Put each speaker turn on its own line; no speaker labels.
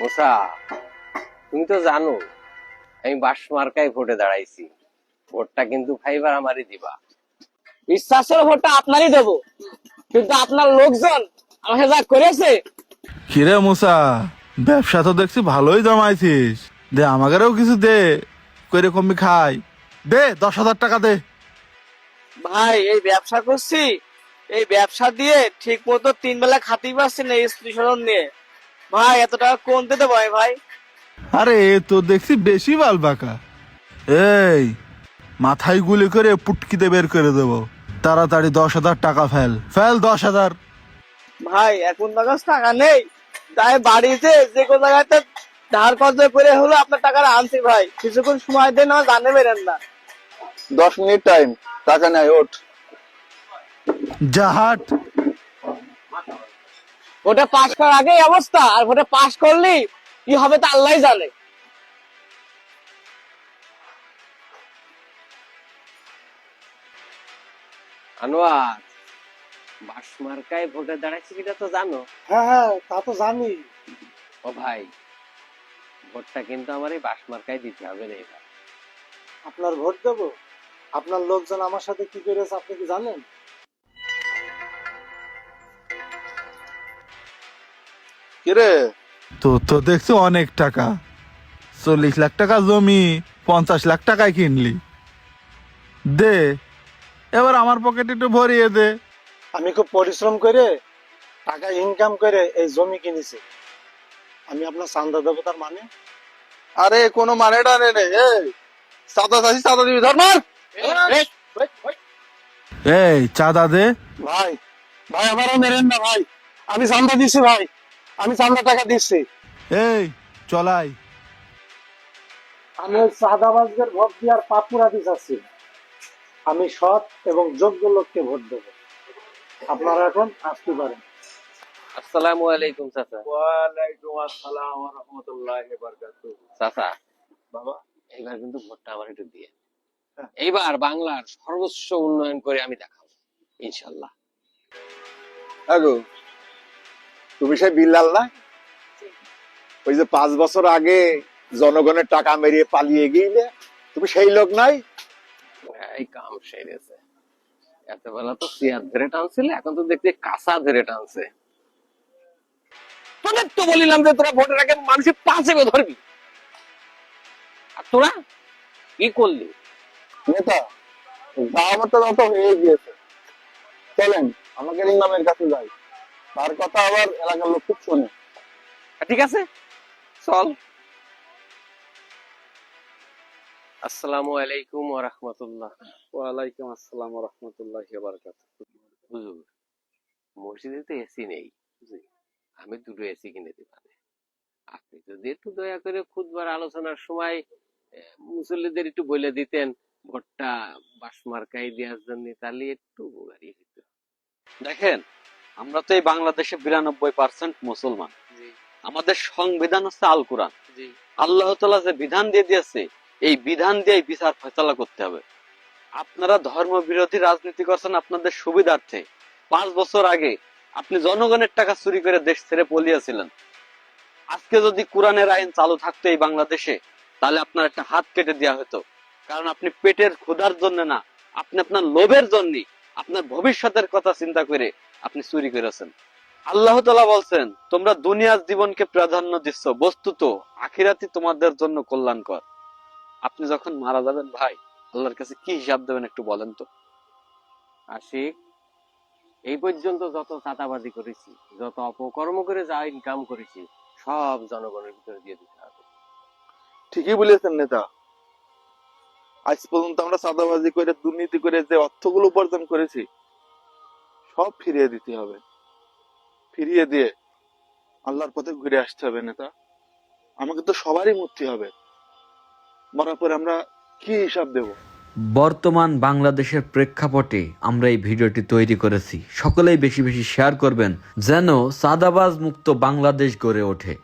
মোসা তুমি তো জানো আমি বাস মার্কায় ভোটে দাঁড়াইছি। ভোটটা কিন্তু ফাইবার আমারই দিবা।
বিশ্বাসের ভোটটা আপনারই দেবো কিন্তু আপনার লোকজন আমাকে যা করেছে।
কিরে মুসা ব্যবসা তো দেখছি ভালোই জমাইছিস। দে আমাকেও কিছু দে করে কমবি খাই। দে দশ হাজার টাকা দে।
ভাই এই ব্যবসা করছি এই ব্যবসা দিয়ে ঠিক মতো তিন বেলা খাতেই পারছি না স্ত্রী স্মরণ নিয়ে। ভাই এত টাকা কোন দিতে ভাই ভাই?
আরে এ তো দেখছি বেশি বাল বাঁকা। এই মাথায় গুলি করে পুটকিতে বের করে দেবো। তাড়াতাড়ি দশ হাজার টাকা ফেল। ফেল দশ হাজার।
ভাই এখন তো কাছে টাকা নেই। তাই বাড়িতে যে কোনো জায়গাতে ধার কর্জ করে হলো আপনার টাকা আনছি ভাই। কিছুক্ষণ সময় দেন আমার জানে বেরেন না।
দশ মিনিট টাইম টাকা নেয় ওঠ।
জাহাট।
ওটা পাশ করার আগে অবস্থা আর ওটা পাশ করলি কি হবে তা আল্লাহ জানে।
আনোয়ার বাস মার্কায় ভোটে দাঁড়াইছি কিনা তো জানো?
হ্যাঁ হ্যাঁ তা তো জানি।
ও ভাই ভোটটা কিন্তু আমার এই বাস মার্কায় দিতে হবে না এবার
আপনার ভোট দেবো? আপনার লোকজন আমার সাথে কি করেছে আপনি কি জানেন?
কিরে?
তো তো দেখছি অনেক টাকা। চল্লিশ লাখ টাকা জমি পঞ্চাশ লাখ টাকায় কিনলি। দে এবার আমার পকেটে একটু ভরিয়ে দে।
আমি খুব পরিশ্রম করে টাকা ইনকাম করে এই জমি কিনেছি। আমি আপনার চান্দা দেবো তার মানে?
আরে কোনো মানে টানে নেই। এই সাদা চাষি সাদা দিবি ধর মার।
এই চাঁদা দে।
ভাই ভাই আমারও মেরেন না ভাই। আমি চান্দা দিচ্ছি ভাই। আমি চান্দা টাকা দিচ্ছি।
এই চলাই
আমি ওই চাঁদাবাজদের ভোট দেওয়ার পাপ পুরাতে চাচ্ছি আমি সৎ এবং যোগ্য লোককে ভোট দেব। আপনারা এখন আসতে পারেন।
আসসালামু আলাইকুম চাচা।
ওয়ালাইকুম আসসালাম ওয়া রাহমাতুল্লাহি ওয়া বারাকাতুহু।
চাচা
বাবা।
এইবার কিন্তু ভোটটা আমার একটু দিয়ে।
হ্যাঁ।
এইবার বাংলার সর্বোচ্চ উন্নয়ন করে আমি দেখাবো ইনশাল্লাহ।
আগো। তুমি সেই বিল্লাল না? ওই যে পাঁচ বছর আগে জনগণের টাকা মেরিয়ে পালিয়ে গিয়ে তুমি সেই লোক নাই?
এই কাম সেরেছে এত বেলা তো চেয়ার ধরে টানছিল এখন তো দেখছি কাঁচা ধরে টানছে। তোদের তো বলিলাম যে তোরা ভোটের আগে মানুষের পাশে ধরবি। আর তোরা কি করলি?
নেতা দাওয়াতটা যত হয়ে গিয়েছে। চলেন আমাকে ইমামের কাছে যাই। তার কথা আবার এলাকার লোক খুব শোনে।
ঠিক আছে? চল। আসসালামু আলাইকুম ওয়া রাহমাতুল্লাহ।
ওয়ালাইকুম আসসালাম ওয়া রাহমাতুল্লাহি ওয়া বারাকাতুহু।
হুজুর মসজিদে তো এসি নেই। আমি দুটো এসি কিনে দিই মানে আপনি যদি একটু দয়া করে খুদবার আলোচনার সময় মুসল্লিদের একটু বলে দিতেন ভোটটা বাসমার্কাই দেওয়ার জন্য তাহলে একটু উপকারী হতো
দেখেন আমরা তো এই বাংলাদেশে বিরানব্বই পার্সেন্ট মুসলমান। আমাদের সংবিধান হচ্ছে আল কোরআন। আল্লাহ তালা যে বিধান দিয়ে দিয়েছে এই বিধান দিয়েই বিচার ফয়সালা করতে হবে। আপনারা ধর্ম বিরোধী রাজনীতি করছেন আপনাদের সুবিধার্থে। পাঁচ বছর আগে আপনি জনগণের টাকা চুরি করে দেশ ছেড়ে পলিয়েছিলেন। আজকে যদি কোরআনের আইন চালু থাকতো এই বাংলাদেশে তাহলে আপনার একটা হাত কেটে দেওয়া হতো। কারণ আপনি পেটের ক্ষুধার জন্য না আপনি আপনার লোভের জন্য আপনার ভবিষ্যতের কথা চিন্তা করে আপনি চুরি করেছেন। আল্লাহ তালা বলছেন তোমরা দুনিয়ার জীবনকে প্রাধান্য দিচ্ছ বস্তুত আখিরাতি তোমাদের জন্য কল্যাণকর। আপনি যখন মারা যাবেন ভাই আল্লাহর কাছে কি হিসাব দেবেন একটু বলেন তো।
আশিক এই পর্যন্ত যত চাঁদাবাজি করেছি যত অপকর্ম করে যা ইনকাম করেছি সব জনগণের ভিতরে দিয়ে দিতে হবে।
ঠিকই বলেছেন নেতা। আজ পর্যন্ত আমরা চাঁদাবাজি করে দুর্নীতি করে যে অর্থগুলো উপার্জন করেছি সব ফিরিয়ে দিতে হবে। ফিরিয়ে দিয়ে আল্লাহর পথে ঘুরে আসতে হবে নেতা। আমাকে তো সবারই মুক্তি হবে। মরার পরে আমরা কি হিসাব দেব?
বর্তমান বাংলাদেশের প্রেক্ষাপটে আমরা এই ভিডিওটি তৈরি করেছি। সকলেই বেশি বেশি শেয়ার করবেন, যেন সাদাবাজ মুক্ত বাংলাদেশ গড়ে ওঠে।